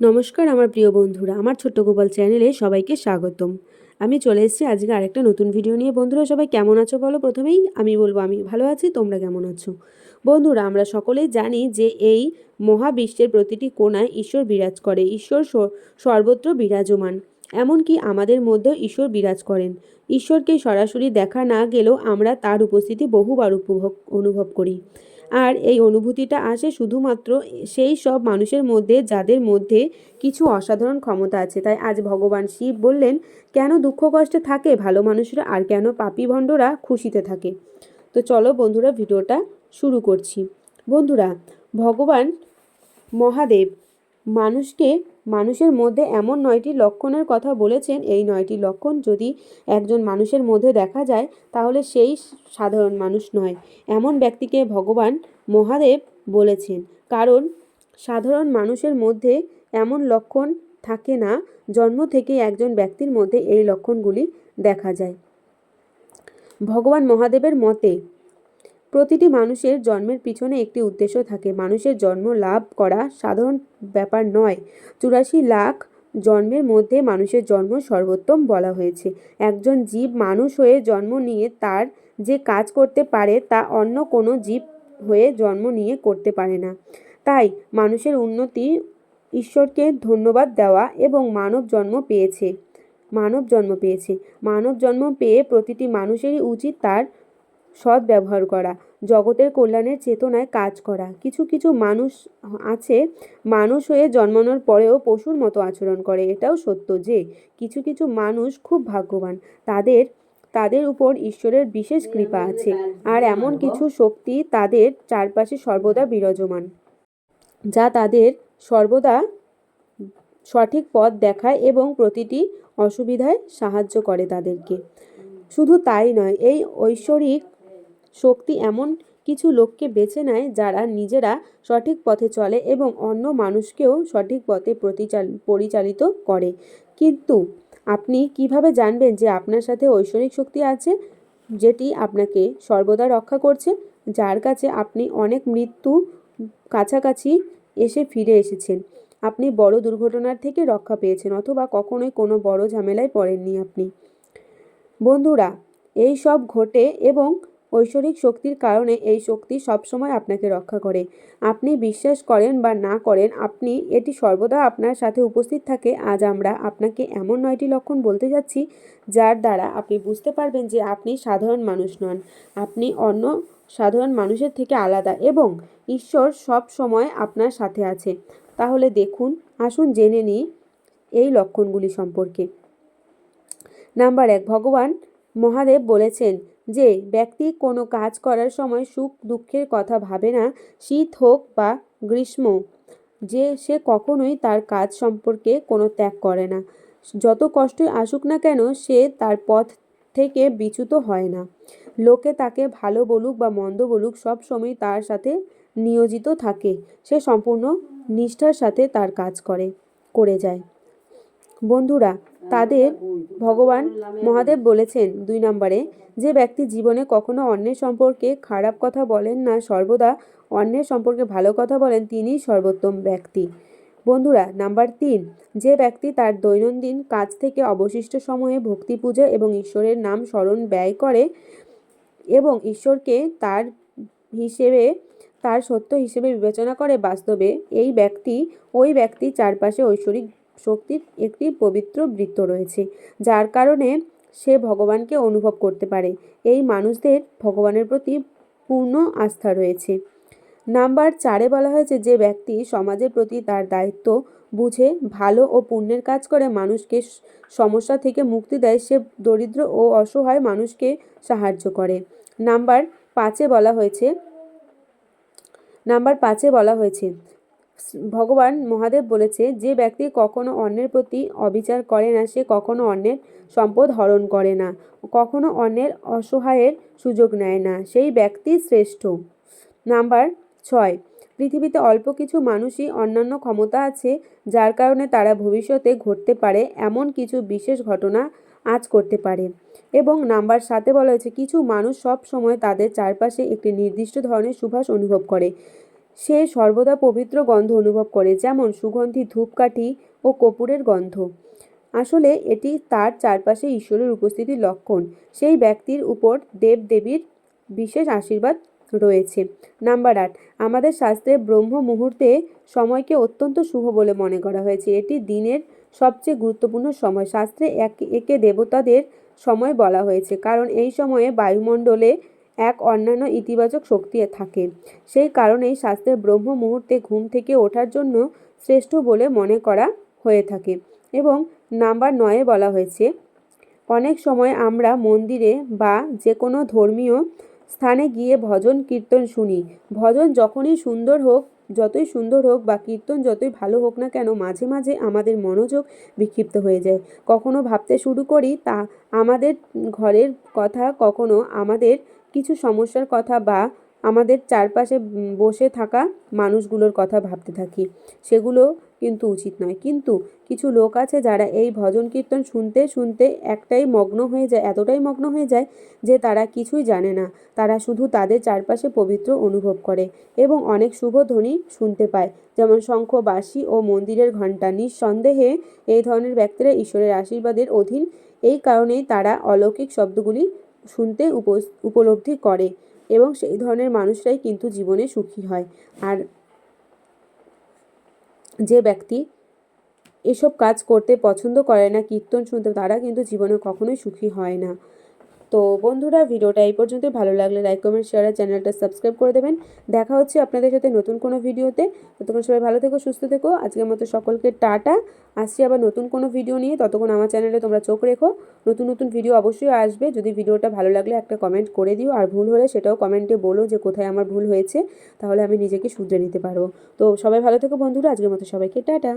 নমস্কার আমার প্রিয় বন্ধুরা, আমার ছোট্ট গোপাল চ্যানেলে সবাইকে স্বাগতম। আমি চলে এসেছি আজকে আরেকটা নতুন ভিডিও নিয়ে। বন্ধুরা, সবাই কেমন আছো বলো? প্রথমেই আমি বলব, আমি ভালো আছি, তোমরা কেমন আছো? বন্ধুরা, আমরা সকলেই জানি যে এই মহাবিশ্বের প্রতিটি কোণায় ঈশ্বর বিরাজ করে, ঈশ্বর সর্বত্র বিরাজমান। এমনকি আমাদের মধ্যেও ঈশ্বর বিরাজ করেন। ঈশ্বরকে সরাসরি দেখা না গেলেও আমরা তার উপস্থিতি বহুবার উপভোগ, অনুভব করি। আর এই অনুভূতিটা আসে শুধুমাত্র সেই সব মানুষের মধ্যে যাদের মধ্যে কিছু অসাধারণ ক্ষমতা আছে। তাই আজ ভগবান শিব বললেন, কেন দুঃখ কষ্টে থাকে ভালো মানুষরা আর কেন পাপি ভণ্ডরা খুশিতে থাকে? তো চলো বন্ধুরা, ভিডিওটা শুরু করছি। বন্ধুরা, ভগবান মহাদেব মানুষকে মানুষের মধ্যে এমন নয়টি লক্ষণের কথা বলেছেন। এই নয়টি লক্ষণ যদি একজন মানুষের মধ্যে দেখা যায়, তাহলে সেই সাধারণ মানুষ নয়। এমন ব্যক্তিকে ভগবান মহাদেব বলেছেন। কারণ, সাধারণ মানুষের মধ্যে এমন লক্ষণ থাকে না, জন্ম থেকে একজন ব্যক্তির মধ্যে এই লক্ষণগুলি দেখা যায়। ভগবান মহাদেবের মতে প্রতিটি মানুষের জন্মের পিছনে একটি উদ্দেশ্য থাকে। মানুষের জন্ম লাভ করা সাধারণ ব্যাপার নয়। চুরাশি লাখ জন্মের মধ্যে মানুষের জন্ম সর্বোত্তম বলা হয়েছে। একজন জীব মানুষ হয়ে জন্ম নিয়ে তার যে কাজ করতে পারে তা অন্য কোনো জীব হয়ে জন্ম নিয়ে করতে পারে না। তাই মানুষের উন্নতি ঈশ্বরকে ধন্যবাদ দেওয়া এবং মানব জন্ম পেয়েছে। মানব জন্ম পেয়েছে। মানব জন্ম পেয়ে প্রতিটি মানুষেরই উচিত তার সৎ ব্যবহার করা। জগতের কল্যাণের চেতনায় কাজ করা। কিছু কিছু মানুষ আছে, মানুষ হয়ে জন্মানোর পরেও পশুর মতো আচরণ করে, এটাও সত্য যে কিছু কিছু মানুষ খুব ভাগ্যবান। তাদের তাদের উপর ঈশ্বরের বিশেষ কৃপা আছে, আর এমন কিছু শক্তি তাদের চারপাশে সর্বদা বিরাজমান, যা তাদের সর্বদা সঠিক পথ দেখায় এবং প্রতিটি অসুবিধায় সাহায্য করে তাদেরকে। শুধু তাই নয়, এই ঐশ্বরিক শক্তি এমন কিছু লোককে বেছে নেয় যারা নিজেরা সঠিক পথে চলে এবং অন্য মানুষকেও সঠিক পথে পরিচালিত করে। কিন্তু আপনি কীভাবে জানবেন যে আপনার সাথে ঐশ্বরিক শক্তি আছে, যেটি আপনাকে সর্বদা রক্ষা করছে, যার কাছে আপনি অনেক মৃত্যু কাছাকাছি এসে ফিরে এসেছেন? আপনি বড় দুর্ঘটনার থেকে রক্ষা পেয়েছেন অথবা কখনোই কোনো বড় ঝামেলায় পড়েননি আপনি। বন্ধুরা, এই সব ঘটে এবং ঐশ্বরিক শক্তির কারণে এই শক্তি সবসময় আপনাকে রক্ষা করে। আপনি বিশ্বাস করেন বা না করেন, আপনি, এটি সর্বদা আপনার সাথে উপস্থিত থাকে। আজ আমরা আপনাকে এমন নয়টি লক্ষণ বলতে যাচ্ছি, যার দ্বারা আপনি বুঝতে পারবেন যে আপনি সাধারণ মানুষ নন। আপনি অন্য সাধারণ মানুষের থেকে আলাদা এবং ঈশ্বর সব সময় আপনার সাথে আছে। তাহলে দেখুন, আসুন জেনে নিই এই লক্ষণগুলি সম্পর্কে। নাম্বার এক, ভগবান মহাদেব বলেছেন যে, ব্যক্তি কোনো কাজ করার সময় সুখ দুঃখের কথা ভাবে না, শীত হোক বা গ্রীষ্ম, যে সে কখনোই তার কাজ সম্পর্কে কোনো ত্যাগ করে না। যত কষ্টই আসুক না কেন, সে তার পথ থেকে বিচ্যুত হয় না। লোকে তাকে ভালো বলুক বা মন্দ বলুক, সব সময় তার সাথে নিয়োজিত থাকে। সে সম্পূর্ণ নিষ্ঠার সাথে তার কাজ করে করে যায়। বন্ধুরা, তাদের ভগবান মহাদেব বলেছেন দুই নম্বরে, যে ব্যক্তি জীবনে কখনো অন্যের সম্পর্কে খারাপ কথা বলেন না, সর্বদা অন্যের সম্পর্কে ভালো কথা বলেন, তিনিই সর্বোত্তম ব্যক্তি। বন্ধুরা, নাম্বার তিন, যে ব্যক্তি তার দৈনন্দিন কাজ থেকে অবশিষ্ট সময়ে ভক্তি পূজা এবং ঈশ্বরের নাম স্মরণ ব্যয় করে এবং ঈশ্বরকে তার হিসেবে, তার সত্য হিসেবে বিবেচনা করে বাস্তবে, এই ব্যক্তি, ওই ব্যক্তি চারপাশে ঐশ্বরিক শক্তির একটি পবিত্র বৃত্ত রয়েছে, যার কারণে সে ভগবানকে অনুভব করতে পারে। এই মানুষদের ভগবানের প্রতি পূর্ণ আস্থা রয়েছে। নাম্বার চারে বলা হয়েছে যে, ব্যক্তি সমাজের প্রতি তার দায়িত্ব বুঝে, ভালো ও পুণ্যের কাজ করে মানুষকে সমস্যা থেকে মুক্তি দেয়। সে দরিদ্র ও অসহায় মানুষকে সাহায্য করে। নাম্বার পাঁচে বলা হয়েছে, নাম্বার পাঁচে বলা হয়েছে ভগবান মহাদেব বলেছে, যে ব্যক্তি কখনো অন্যের প্রতি অবিচার করে না, সে কখনো অন্যের সম্পদ হরণ করে না, কখনো অন্যের অসহায়ের সুযোগ নেয় না, সেই ব্যক্তি শ্রেষ্ঠ। নাম্বার ছয়, পৃথিবীতে অল্প কিছু মানুষই অন্যান্য ক্ষমতা আছে, যার কারণে তারা ভবিষ্যতে ঘটতে পারে, এমন কিছু বিশেষ ঘটনা আজ করতে পারে। এবং নাম্বার সাথে বলা হয়েছে, কিছু মানুষ সব সময় তাদের চারপাশে একটি নির্দিষ্ট ধরনের সুভাষ অনুভব করে সে সর্বদা পবিত্র গন্ধ অনুভব করে, যেমন সুগন্ধি, ধূপকাঠি ও কপুরের গন্ধ। আসলে এটি তার চারপাশে ঈশ্বরের উপস্থিতির লক্ষণ। সেই ব্যক্তির উপর দেবদেবীর বিশেষ আশীর্বাদ রয়েছে। নাম্বার আট, আমাদের শাস্ত্রে ব্রহ্ম মুহূর্তে সময়কে অত্যন্ত শুভ বলে মনে করা হয়েছে। এটি দিনের সবচেয়ে গুরুত্বপূর্ণ সময়। শাস্ত্রে এক, একে দেবতাদের সময় বলা হয়েছে। কারণ এই সময়ে বায়ুমণ্ডলে এক অন্যান্য ইতিবাচক শক্তি থাকে। সেই কারণেই শাস্ত্রের ব্রহ্ম মুহূর্তে ঘুম থেকে ওঠার জন্য শ্রেষ্ঠ বলে মনে করা হয়ে থাকে এবং নাম্বার নয়ে বলা হয়েছে, অনেক সময় আমরা মন্দিরে বা যে কোনো ধর্মীয় স্থানে গিয়ে ভজন কীর্তন শুনি। ভজন যখনই সুন্দর হোক, যতই সুন্দর হোক বা কীর্তন যতই ভালো হোক না কেন, মাঝে মাঝে আমাদের মনোযোগ বিক্ষিপ্ত হয়ে যায়। কখনো ভাবতে শুরু করি, তা আমাদের ঘরের কথা, কখনো আমাদের কিছু সমস্যার কথা বা আমাদের চারপাশে বসে থাকা মানুষগুলোর কথা ভাবতে থাকি। সেগুলো কিন্তু উচিত নয়। কিন্তু কিছু লোক আছে যারা এই ভজন কীর্তন শুনতে শুনতে একটাই মগ্ন হয়ে যায়, এতটাই মগ্ন হয়ে যায় যে তারা কিছুই জানে না। তারা শুধু তাদের চারপাশে পবিত্র অনুভব করে এবং অনেক শুভ ধ্বনি শুনতে পায়। যেমন শঙ্খ ও মন্দিরের ঘণ্টা। নিঃসন্দেহে এই ধরনের ব্যক্তিরা ঈশ্বরের আশীর্বাদের অধীন। এই কারণেই তারা অলৌকিক শব্দগুলি শুনতে উপলব্ধি করে এবং সেই ধরনের মানুষরাই কিন্তু জীবনে সুখী হয়। আর যে ব্যক্তি এসব কাজ করতে পছন্দ করে না, কীর্তন শুনতে, তারা কিন্তু জীবনে কখনোই সুখী হয় না। তো বন্ধুরা, ভিডিওটা এই পর্যন্ত ভালো লাগলে লাইক কমেন্ট শেয়ার আর চ্যানেলটা সাবস্ক্রাইব করে দেবেন। দেখা হচ্ছে আপনাদের সাথে নতুন কোনো ভিডিওতে। ততক্ষণ সবাই ভালো থেকো, সুস্থ থেকো। আজকের মতো সকলকে টাটা। আসছি আবার নতুন কোনো ভিডিও নিয়ে। ততক্ষণ আমার চ্যানেলে তোমরা চোখ রেখো। নতুন নতুন ভিডিও অবশ্যই আসবে। যদি ভিডিওটা ভালো লাগলে একটা কমেন্ট করে দিও। আর ভুল হলে সেটাও কমেন্টে বলো যে কোথায় আমার ভুল হয়েছে। তাহলে আমি নিজেকে শুধরে নিতে পারব। তো সবাই ভালো থেকো বন্ধুরা। আজকের মতো সবাইকে টাটা।